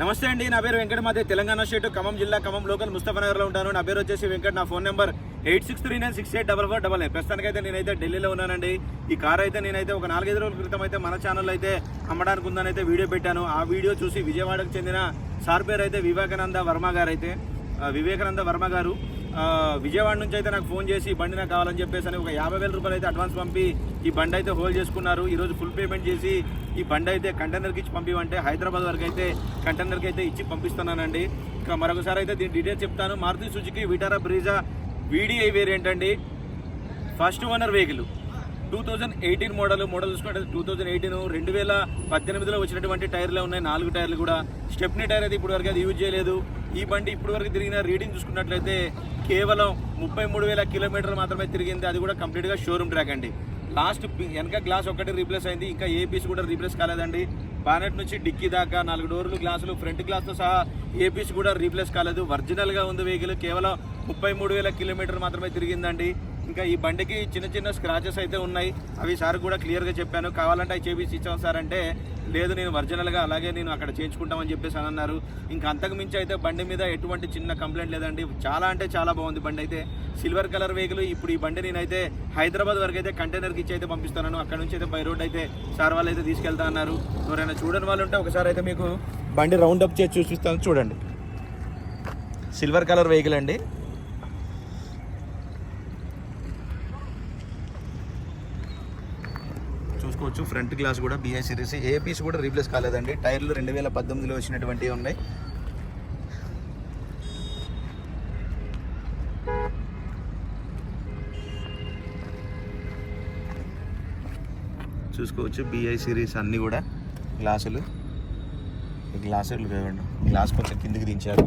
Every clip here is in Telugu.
నమస్తే అండి నా పేరు వెంకట మాదే తెలంగాణ స్టేట్ ఖమ్మం జిల్లా ఖమ్మం లోకల్ ముస్తఫానగర్లో ఉంటాను. నా పేరు వచ్చేసి వెంకట్ నా phone number eight six three nine six eight double four double eight. ప్రస్తుతానికైతే నేనైతే ఢిల్లీలో ఉన్నానండి. ఈ కార్ అయితే నేనైతే ఒక నాలుగైదు రోజుల క్రితం అయితే మన ఛానల్ అయితే అమ్మడానికి ఉందని అయితే వీడియో పెట్టాను. ఆ వీడియో చూసి విజయవాడకు చెందిన సార్ పేరు అయితే వివేకానంద వర్మ గారు అయితే వివేకానంద వర్మ గారు. విజయవాడ నుంచి అయితే నాకు ఫోన్ చేసి బండి నాకు కావాలని చెప్పేసి అని ఒక యాభై వేల రూపాయలు అయితే అడ్వాన్స్ పంపి ఈ బండి అయితే హోల్డ్ చేసుకున్నారు. ఈరోజు ఫుల్ పేమెంట్ చేసి ఈ బండి అయితే కంటైనర్కి ఇచ్చి పంపివంటే హైదరాబాద్ వరకు అయితే కంటైనర్కి అయితే ఇచ్చి పంపిస్తున్నానండి. ఇంకా మరొకసారి అయితే దీని డీటెయిల్స్ చెప్తాను. Maruti Suzuki Vitara Brezza VDI variant అండి first owner vehicle. Two thousand eighteen model model చూసుకుంటే టూ థౌజండ్ ఎయిటీన్ రెండు వేల పద్దెనిమిదిలో వచ్చినటువంటి టైర్లే ఉన్నాయి. నాలుగు టైర్లు కూడా. స్టెప్నీ టైర్ అయితే ఇప్పుడు వరకు అది యూజ్ చేయలేదు. ఈ బండి ఇప్పుడు వరకు తిరిగిన రీడింగ్ చూసుకున్నట్లయితే కేవలం ముప్పై మూడు వేల కిలోమీటర్లు మాత్రమే తిరిగింది. అది కూడా కంప్లీట్గా షోరూమ్ ట్రాక్ అండి. లాస్ట్ వెనక గ్లాస్ ఒకటి రీప్లేస్ అయింది. ఇంకా ఏ పీస్ కూడా రీప్లేస్ కాలేదండి. బానెట్ నుంచి డిక్కీ దాకా నాలుగు డోర్లు గ్లాసులు ఫ్రంట్ గ్లాస్తో సహా ఏ పీస్ కూడా రీప్లేస్ కాలేదు. ఒరిజినల్గా ఉంది వెహికల్. కేవలం ముప్పై మూడు వేల కిలోమీటర్ మాత్రమే తిరిగిందండి. ఇంకా ఈ బండికి చిన్న చిన్న స్క్రాచెస్ అయితే ఉన్నాయి. అవి సార్ కూడా క్లియర్గా చెప్పాను. కావాలంటే అవి చేపించి ఇచ్చాం సార్ అంటే లేదు నేను ఒరిజినల్గా అలాగే నేను అక్కడ చేయించుకుంటామని చెప్పేసి అని అన్నారు. ఇంకా అంతకు మించి అయితే బండి మీద ఎటువంటి చిన్న కంప్లైంట్ లేదండి. చాలా అంటే చాలా బాగుంది బండి అయితే. సిల్వర్ కలర్ వెహికల్ ఇప్పుడు ఈ బండి నేనైతే హైదరాబాద్ వరకు అయితే కంటైనర్కి ఇచ్చి అయితే పంపిస్తున్నాను. అక్కడ నుంచి అయితే బై రోడ్ అయితే సార్ వాళ్ళు అయితే తీసుకెళ్తా అన్నారు. ఎవరైనా చూడని వాళ్ళు ఉంటే ఒకసారి అయితే మీకు బండి రౌండ్ అప్ చేసి చూపిస్తాను. చూడండి. సిల్వర్ కలర్ వెహికల్ అండి. చూసుకోవచ్చు ఫ్రంట్ గ్లాస్ కూడా బిఐ సిరీస్. ఏ పీస్ కూడా రీప్లేస్ కాలేదండి. టైర్లు రెండు వేల పద్దెనిమిదిలో వచ్చినటువంటివి ఉన్నాయి. చూసుకోవచ్చు బిఐ సిరీస్ అన్నీ కూడా గ్లాసులు. గ్లాసులు గ్లాస్ కొంచెం కిందికి దించారు.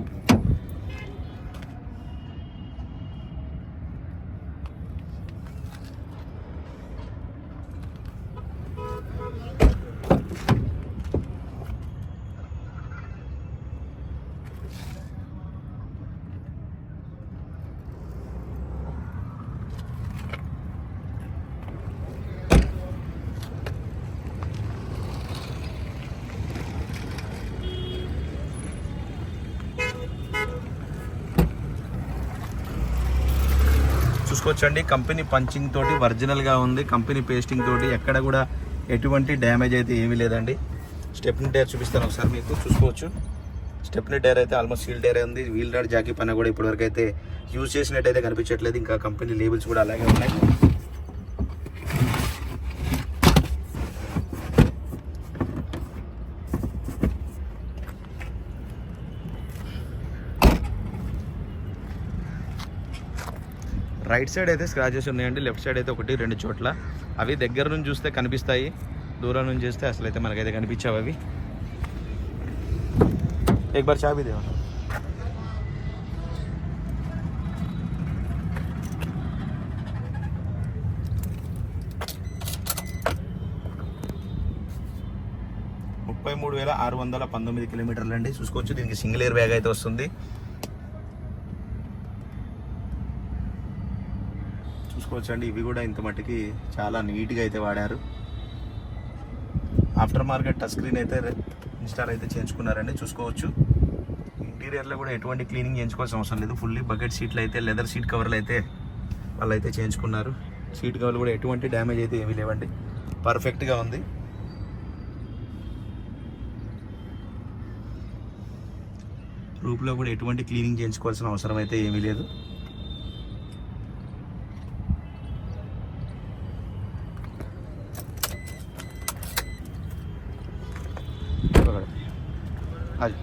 చూసుకోవచ్చండి కంపెనీ పంచింగ్ తోటి ఒరిజినల్గా ఉంది. కంపెనీ పేస్టింగ్ తోటి ఎక్కడ కూడా ఎటువంటి డ్యామేజ్ అయితే ఏమీ లేదండి. స్టెప్ని టైర్ చూపిస్తాను ఒకసారి మీకు. చూసుకోవచ్చు. స్టెప్ని టైర్ అయితే ఆల్మోస్ట్ సీల్ టైర్ ఉంది. వీల్ రాడ్ జాకీ పైన కూడా ఇప్పటివరకు అయితే యూజ్ చేసినట్టయితే కనిపించట్లేదు. ఇంకా కంపెనీ లేబుల్స్ కూడా అలాగే ఉన్నాయి. రైట్ సైడ్ అయితే స్క్రాచెస్ ఉన్నాయండి లెఫ్ట్ సైడ్ అయితే ఒకటి రెండు చోట్ల. అవి దగ్గర నుంచి చూస్తే కనిపిస్తాయి. దూరం నుంచి చూస్తే అసలు అయితే మనకైతే కనిపించావు అవి. ఎక్ బార్ చాబీ దేవా ముప్పై మూడు వేల ఆరు వందల పంతొమ్మిది కిలోమీటర్లు అండి. చూసుకోవచ్చు దీనికి సింగిల్ ఎయిర్ బ్యాగ్ అయితే వస్తుంది. చూసుకోవచ్చు అండి ఇవి కూడా ఇంత మట్టికి చాలా నీట్గా అయితే వాడారు. ఆఫ్టర్ మార్కెట్ టచ్ స్క్రీన్ అయితే ఇన్స్టాల్ అయితే చేయించుకున్నారండి. చూసుకోవచ్చు. ఇంటీరియర్లో కూడా ఎటువంటి క్లీనింగ్ చేయించుకోవాల్సిన అవసరం లేదు. ఫుల్లీ బకెట్ సీట్లు అయితే లెదర్ సీట్ కవర్లు అయితే వాళ్ళు అయితే చేయించుకున్నారు. సీట్ కవర్లు కూడా ఎటువంటి డ్యామేజ్ అయితే ఏమీ లేవండి. పర్ఫెక్ట్గా ఉంది. రూప్లో కూడా ఎటువంటి క్లీనింగ్ చేయించుకోవాల్సిన అవసరం అయితే ఏమీ లేదు. आज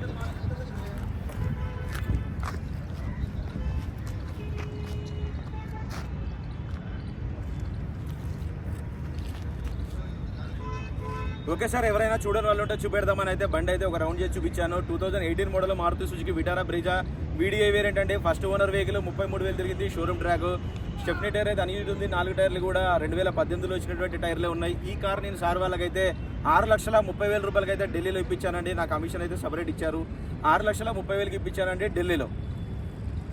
ఓకే సార్ ఎవరైనా చూడని వాళ్ళు ఉంటే చూపెడదామని అయితే బండి అయితే ఒక రౌండ్ చేసి చూపించాను. Two thousand eighteen model Maruti Suzuki Vitara Brezza? Video వేరేంటంటే first owner vehicle ముప్పై మూడు వేలు తిరిగింది. Showroom track. స్టెప్నీ టైర్ అయితే అన్యూట్ ఉంది నాలుగు టైర్లు కూడా రెండు వేల పద్దెనిమిదిలో వచ్చినటువంటి టైర్లే ఉన్నాయి. ఈ కార్ నేను సార్ వాళ్ళకైతే ఆరు లక్షల ముప్పై వేల రూపాయలకైతే ఢిల్లీలో ఇప్పించానండి. నా కమిషన్ అయితే సపరేట్ ఇచ్చారు. ఆరు లక్షల ముప్పై వేలకి ఇప్పించానండి ఢిల్లీలో.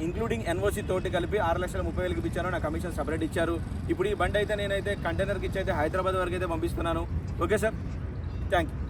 ఇంక్లూడింగ్ ఎన్ఓసి తోటి కలిపి ఆరు లక్షల ముప్పై వేలకి ఇచ్చాను నా కమిషన్ సపరేట్ ఇచ్చారు. ఇప్పుడు ఈ బండి అయితే నేనైతే కంటైనర్కి ఇచ్చి అయితే హైదరాబాద్ వరకు అయితే పంపిస్తున్నాను. Okay sir. Thank you